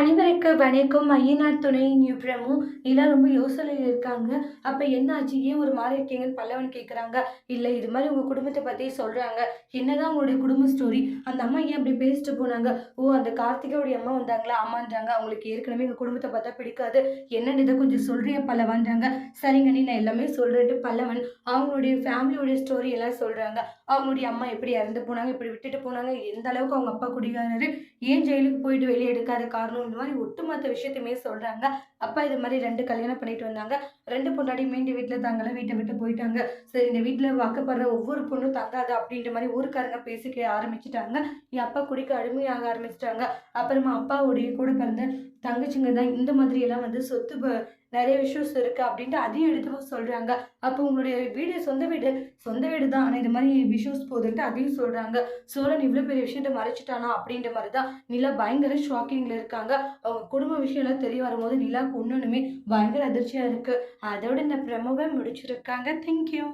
அனைவருக்கு வணக்கம். ஐயனார் துணை நியூ பிரமு. எல்லாம் ரொம்ப யோசனையில் இருக்காங்க. அப்போ என்ன ஆச்சு? ஏன் ஒரு மாதிரி இருக்கீங்கன்னு பல்லவன் கேட்குறாங்க இல்லை இது மாதிரி உங்கள் குடும்பத்தை பற்றி சொல்கிறாங்க என்னதான் உங்களுடைய குடும்ப ஸ்டோரி அந்த அம்மா ஏன் அப்படி பேசிட்டு போனாங்க? ஓ அந்த கார்த்திகோடைய அம்மா வந்தாங்களா? அம்மான்றாங்க அவங்களுக்கு ஏற்கனவே எங்கள் குடும்பத்தை பார்த்தா பிடிக்காது. என்னன்னு இதை கொஞ்சம் சொல்கிறிய பல்லவன்றாங்க. சரிங்க நீ நான் எல்லாமே சொல்கிறேன்ட்டு பல்லவன் அவங்களுடைய ஃபேமிலியோடைய ஸ்டோரி எல்லாம் சொல்கிறாங்க அவங்களுடைய அம்மா எப்படி இறந்து போனாங்க இப்படி விட்டுட்டு போனாங்க எந்த அளவுக்கு அவங்க அப்பா குடிகாரரு? ஏன் ஜெயிலுக்கு போயிட்டு வெளியே எடுக்காத காரணம் இந்த மாதிரி ஒட்டுமொத்த விஷயத்தையுமே சொல்கிறாங்க அப்பா இது மாதிரி ரெண்டு கல்யாணம் பண்ணிட்டு வந்தாங்க. ரெண்டு பொண்டாடி மீண்டு வீட்டில் தங்கல வீட்டை விட்டு போயிட்டாங்க. சரி இந்த வீட்டில் வாக்கப்படுற ஒவ்வொரு பொண்ணும் தங்காது அப்படின்ற மாதிரி ஊருக்காரங்க பேசிக்க ஆரம்பிச்சிட்டாங்க. என் அப்பா குடிக்க அடிமையாக ஆரம்பிச்சிட்டாங்க. அப்புறமா அப்பாவுடைய கூட பிறந்த தங்கச்சிங்க தான் இந்த மாதிரியெல்லாம் வந்து சொத்து நிறைய இஷ்யூஸ் இருக்குது அப்படின்ட்டு அதையும் எடுத்து சொல்கிறாங்க அப்போ உங்களுடைய வீடு சொந்த வீடு சொந்த வீடு தான். ஆனால் இது மாதிரி இஷ்யூஸ் போகுதுன்ட்டு அதையும் சொல்கிறாங்க சோழன் இவ்வளோ பெரிய விஷயத்த மறைச்சிட்டானா அப்படின்ற மாதிரி தான் நிலா பயங்கர ஷாக்கிங்கில் இருக்காங்க. அவங்க குடும்ப விஷயம்லாம் தெரிய வரும்போது நிலாவுக்கு ஒன்றுமே பயங்கர அதிர்ச்சியாக இருக்குது அதோட இந்த பிரமுகம் முடிச்சிருக்காங்க. தேங்க்யூ